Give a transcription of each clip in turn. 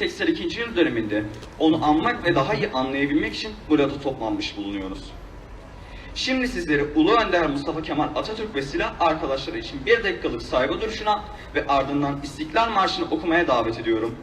82. yıl döneminde onu anmak ve daha iyi anlayabilmek için burada toplanmış bulunuyoruz. Şimdi sizleri Ulu Önder Mustafa Kemal Atatürk ve silah arkadaşları için bir dakikalık saygı duruşuna ve ardından İstiklal Marşı'nı okumaya davet ediyorum.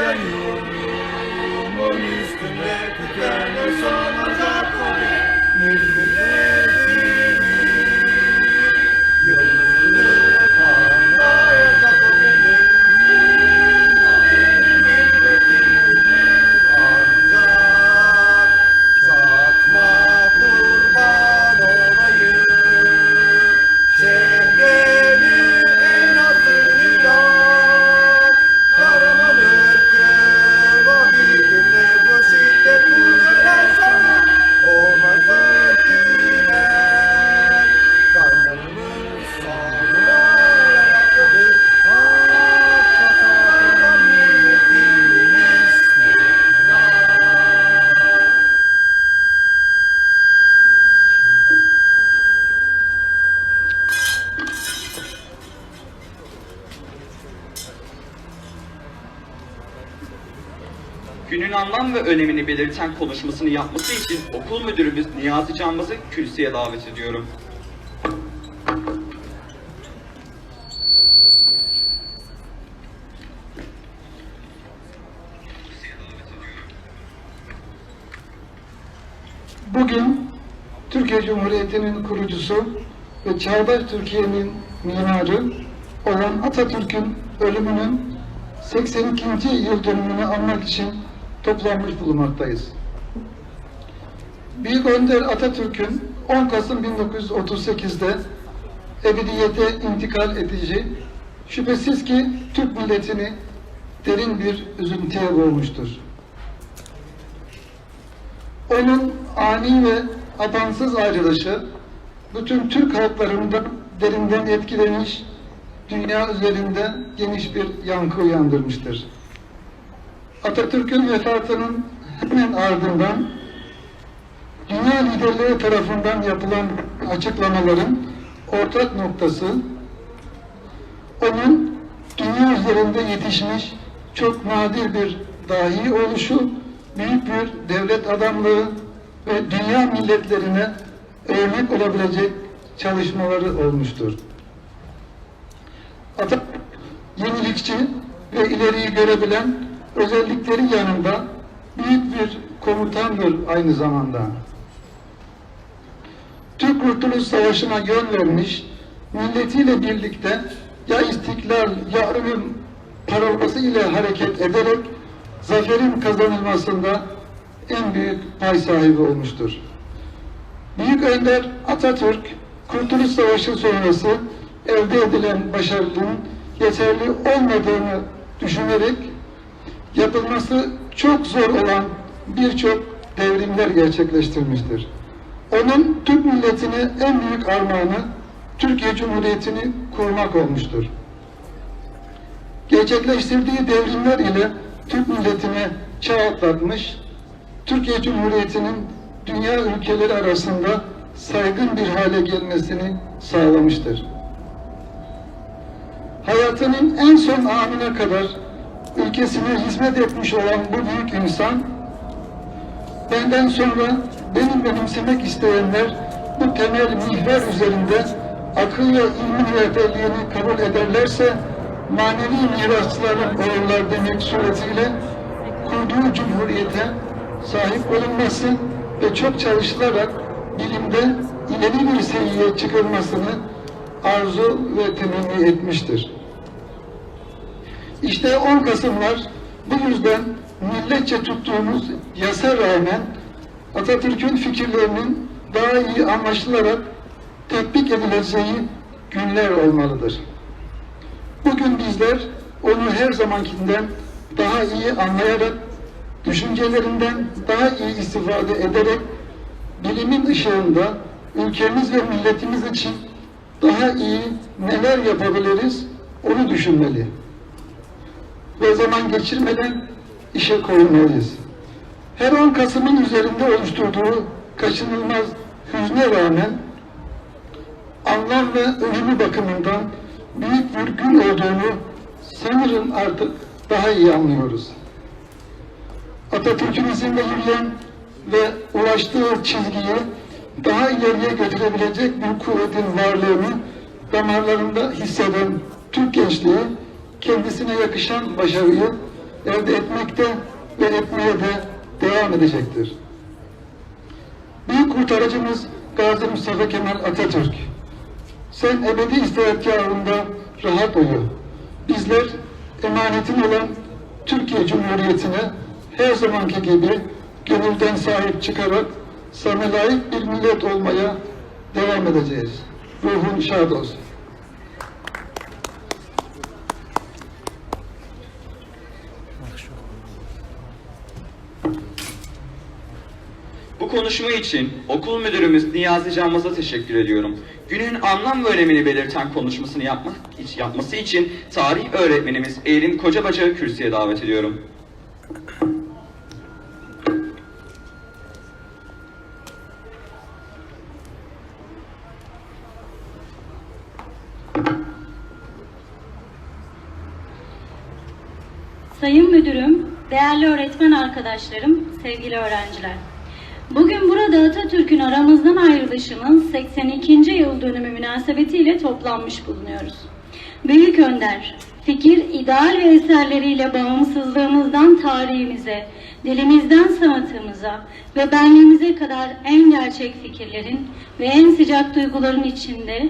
জন্য anlam ve önemini belirten konuşmasını yapması için okul müdürümüz Niyazi Canbaz'ı kürsüye davet ediyorum. Bugün Türkiye Cumhuriyeti'nin kurucusu ve çağdaş Türkiye'nin mimarı olan Atatürk'ün ölümünün 82. yıl dönümünü anmak için toplanmış bulunmaktayız. Büyük Önder Atatürk'ün 10 Kasım 1938'de ebediyete intikal edici şüphesiz ki Türk milletini derin bir üzüntüye boğmuştur. Onun ani ve abansız ayrılışı bütün Türk halklarından derinden etkilemiş, dünya üzerinde geniş bir yankı uyandırmıştır. Atatürk'ün vefatının hemen ardından dünya liderleri tarafından yapılan açıklamaların ortak noktası onun dünya üzerinde yetişmiş çok nadir bir dahi oluşu, büyük bir devlet adamlığı ve dünya milletlerine örnek olabilecek çalışmaları olmuştur. Atatürk yenilikçi ve ileriyi görebilen özellikleri yanında büyük bir komutandır aynı zamanda. Türk Kurtuluş Savaşı'na yön vermiş, milletiyle birlikte ya istiklal ya ölüm parolası ile hareket ederek zaferin kazanılmasında en büyük pay sahibi olmuştur. Büyük Önder Atatürk, Kurtuluş Savaşı sonrası elde edilen başarının yeterli olmadığını düşünerek yapılması çok zor olan birçok devrimler gerçekleştirmiştir. Onun Türk milletine en büyük armağanı Türkiye Cumhuriyeti'ni kurmak olmuştur. Gerçekleştirdiği devrimler ile Türk milletine çağ atlatmış, Türkiye Cumhuriyeti'nin dünya ülkeleri arasında saygın bir hale gelmesini sağlamıştır. Hayatının en son anına kadar ülkesine hizmet etmiş olan bu büyük insan, benden sonra benim benimsemek isteyenler bu temel mihver üzerinde akıl ve ilmin rehberliğini kabul ederlerse manevi mirasların olurlar demek suretiyle kurduğu cumhuriyete sahip olunması ve çok çalışılarak bilimde ileri bir seviyeye çıkılmasını arzu ve temenni etmiştir. İşte 10 Kasımlar bu yüzden milletçe tuttuğumuz yasa rağmen Atatürk'ün fikirlerinin daha iyi anlaşılarak tatbik edileceği günler olmalıdır. Bugün bizler onu her zamankinden daha iyi anlayarak, düşüncelerinden daha iyi istifade ederek, bilimin ışığında ülkemiz ve milletimiz için daha iyi neler yapabiliriz onu düşünmeli. Ve zaman geçirmeden işe koyulmalıyız. Her 10 Kasım'ın üzerinde oluşturduğu kaçınılmaz hüzne rağmen anlam ve önemi bakımından büyük bir gün olduğunu sanırım artık daha iyi anlıyoruz. Atatürk'ün izinde yürüyen ve ulaştığı çizgiyi daha ileriye götürebilecek bir kuvvetin varlığını damarlarında hisseden Türk gençliği kendisine yakışan başarıyı elde etmekte ve etmeye de devam edecektir. Büyük kurtarıcımız Gazi Mustafa Kemal Atatürk. Sen ebedi istirahatgahında rahat uyu. Bizler emanetin olan Türkiye Cumhuriyeti'ne her zamanki gibi gönülden sahip çıkarak sana layık bir millet olmaya devam edeceğiz. Ruhun şad olsun. Bu konuşma için okul müdürümüz Niyazi Canmaz'a teşekkür ediyorum. Günün anlam ve önemini belirten konuşmasını yapmak, yapması için tarih öğretmenimiz Eğrim Kocabacak'ı kürsüye davet ediyorum. Sayın Müdürüm, değerli öğretmen arkadaşlarım, sevgili öğrenciler. Bugün burada Atatürk'ün aramızdan ayrılışının 82. yıl dönümü münasebetiyle toplanmış bulunuyoruz. Büyük Önder, fikir, ideal ve eserleriyle bağımsızlığımızdan tarihimize, dilimizden sanatımıza ve benliğimize kadar en gerçek fikirlerin ve en sıcak duyguların içinde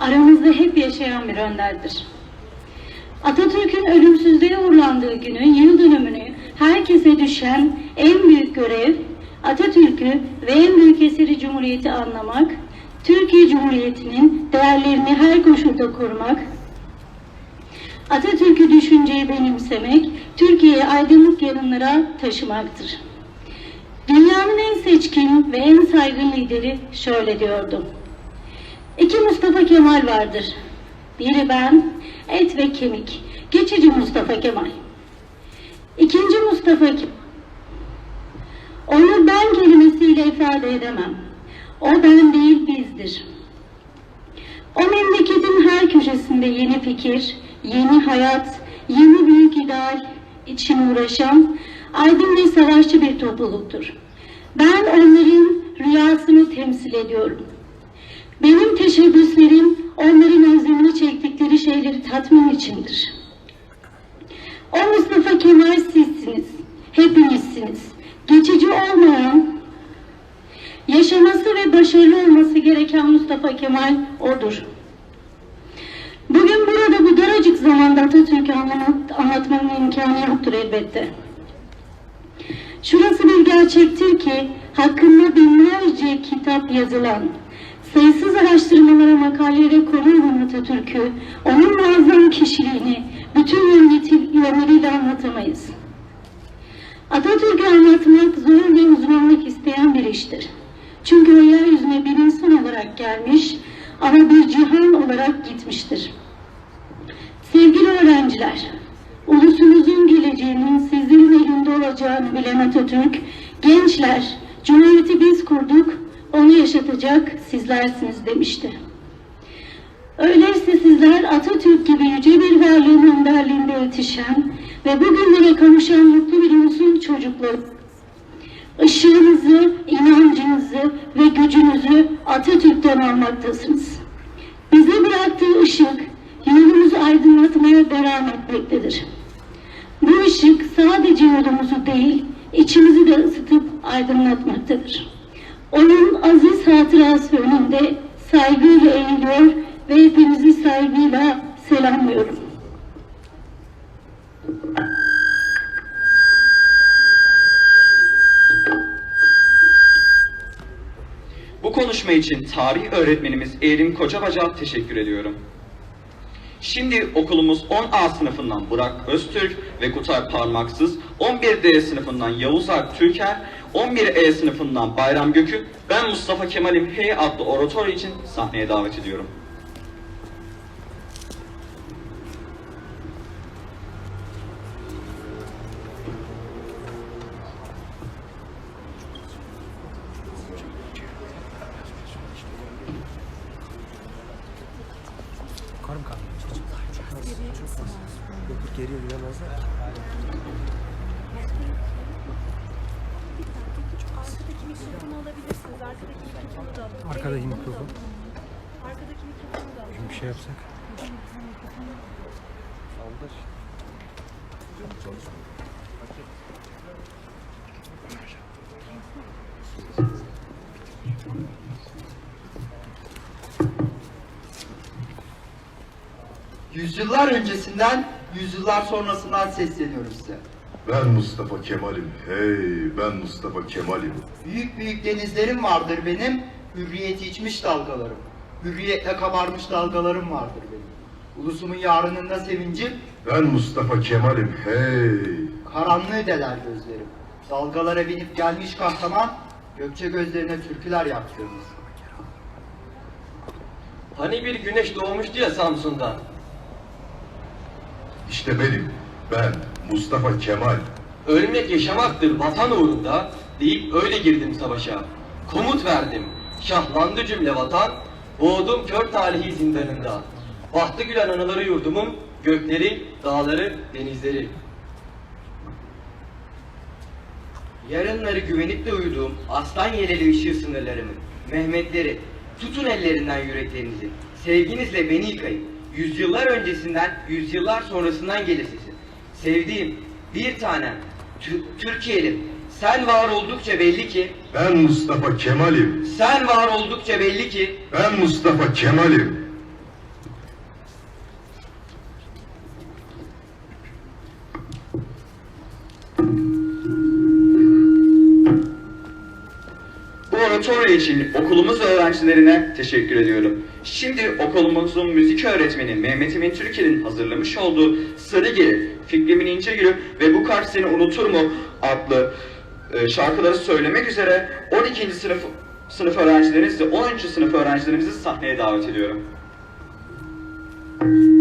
aramızda hep yaşayan bir önderdir. Atatürk'ün ölümsüzlüğe uğurlandığı günün yıl dönümünü herkese düşen en büyük görev Atatürk'ü ve en büyük eseri Cumhuriyeti anlamak, Türkiye Cumhuriyeti'nin değerlerini her koşulda korumak, Atatürk'ü düşünceyi benimsemek, Türkiye'yi aydınlık yarınlara taşımaktır. Dünyanın en seçkin ve en saygın lideri şöyle diyordu. İki Mustafa Kemal vardır. Biri ben, et ve kemik. Geçici Mustafa Kemal. İkinci Mustafa Kemal. Onu ben kelimesiyle ifade edemem. O ben değil bizdir. O memleketin her köşesinde yeni fikir, yeni hayat, yeni büyük ideal için uğraşan aydın ve savaşçı bir topluluktur. Ben onların rüyasını temsil ediyorum. Benim teşebbüslerim onların özlemini çektikleri şeyleri tatmin içindir. O Mustafa Kemal sizsiniz, hepinizsiniz. Geçici olmayan, yaşaması ve başarılı olması gereken Mustafa Kemal odur. Bugün burada bu daracık zamanda Atatürk'ü anlamak, anlatmanın imkanı yoktur elbette. Şurası bir gerçektir ki hakkında binlerce kitap yazılan, sayısız araştırmalara, makalelere konu olan Atatürk'ü, onun muazzam kişiliğini bütün yönleriyle anlatamayız. Atatürk'ü anlatmak zor ve uzmanlık isteyen bir iştir. Çünkü o yeryüzüne bir insan olarak gelmiş ama bir cihan olarak gitmiştir. Sevgili öğrenciler, ulusunuzun geleceğinin sizlerin elinde olacağını bilen Atatürk, gençler, Cumhuriyeti biz kurduk, onu yaşatacak sizlersiniz demişti. Öyleyse sizler Atatürk gibi yüce bir varlığın önderliğinde yetişen ve bugünlere kavuşan mutlu bir ulusun çocukları, ışığınızı, inancınızı ve gücünüzü Atatürk'ten almaktasınız. Bize bıraktığı ışık yolumuzu aydınlatmaya devam etmektedir. Bu ışık sadece yolumuzu değil, içimizi de ısıtıp aydınlatmaktadır. Onun aziz hatırası önünde saygıyla eğiliyor ve hepinizi saygıyla selamlıyorum. Konuşma için tarih öğretmenimiz Erim Kocabaca teşekkür ediyorum. Şimdi okulumuz 10A sınıfından Burak Öztürk ve Kutay Parmaksız, 11D sınıfından Yavuz Alp Türker, 11E sınıfından Bayram Gökü, ben Mustafa Kemal'im Hey adlı orator için sahneye davet ediyorum. Geriye yürüyemezler. Arkadaki mikrofonu alabilirsiniz. Arkadaki mikrofonu da alın. Arkadaki mikrofon. Arkadaki mikrofonu da alın. Bir şey yapsak. Yüzyıllar öncesinden, yüzyıllar sonrasından sesleniyorum size. Ben Mustafa Kemal'im. Hey ben Mustafa Kemal'im. Büyük büyük denizlerim vardır benim, hürriyeti içmiş dalgalarım. Hürriyetle kabarmış dalgalarım vardır benim. Ulusumun yarınında sevincim, Ben Mustafa Kemal'im. Hey. karanlığı deler gözlerim. Dalgalara binip gelmiş kahraman, gökçe gözlerine türküler yaktığımız. Hani bir güneş doğmuştu ya Samsun'da. İşte benim. Ben Mustafa Kemal. Ölmek yaşamaktır vatan uğrunda deyip öyle girdim savaşa. Komut verdim. Şahlandı cümle vatan. Boğdum kör talihi zindanında. Bahtı gülen anaları yurdumun gökleri, dağları, denizleri. Yarınları güvenip de uyuduğum aslan yeleli ışığı sınırlarımın, Mehmetleri, tutun ellerinden yüreklerinizi, sevginizle beni yıkayın. Yüzyıllar öncesinden, yüzyıllar sonrasından gelir sesin. Sevdiğim, bir tanem, Tü- Türkiye'lim, sen var oldukça belli ki, Ben Mustafa Kemal'im. sen var oldukça belli ki, Ben Mustafa Kemal'im. oratoryo için okulumuz öğrencilerine teşekkür ediyorum. Şimdi okulumuzun müzik öğretmeni Mehmet Emin Türker'in hazırlamış olduğu Sarıgiri, Fikrimin İncegülü ve Bu Kalp Seni Unutur mu adlı e, şarkıları söylemek üzere 12. sınıf sınıf öğrencilerimizi, 10. sınıf öğrencilerimizi sahneye davet ediyorum. Burak.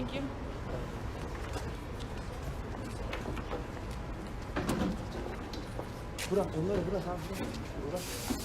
Thank you. Bambaşka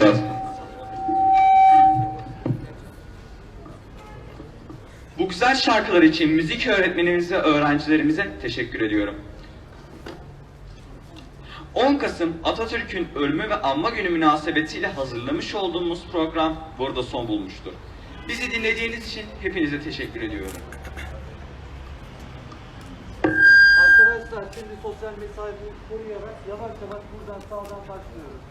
Söz. Bu güzel şarkılar için müzik öğretmenimize öğrencilerimize teşekkür ediyorum. 10 Kasım Atatürk'ün ölümü ve anma günü münasebetiyle hazırlamış olduğumuz program burada son bulmuştur. Bizi dinlediğiniz için hepinize teşekkür ediyorum. Arkadaşlar şimdi sosyal mesafeyi koruyarak yavaş yavaş buradan sağdan başlıyoruz.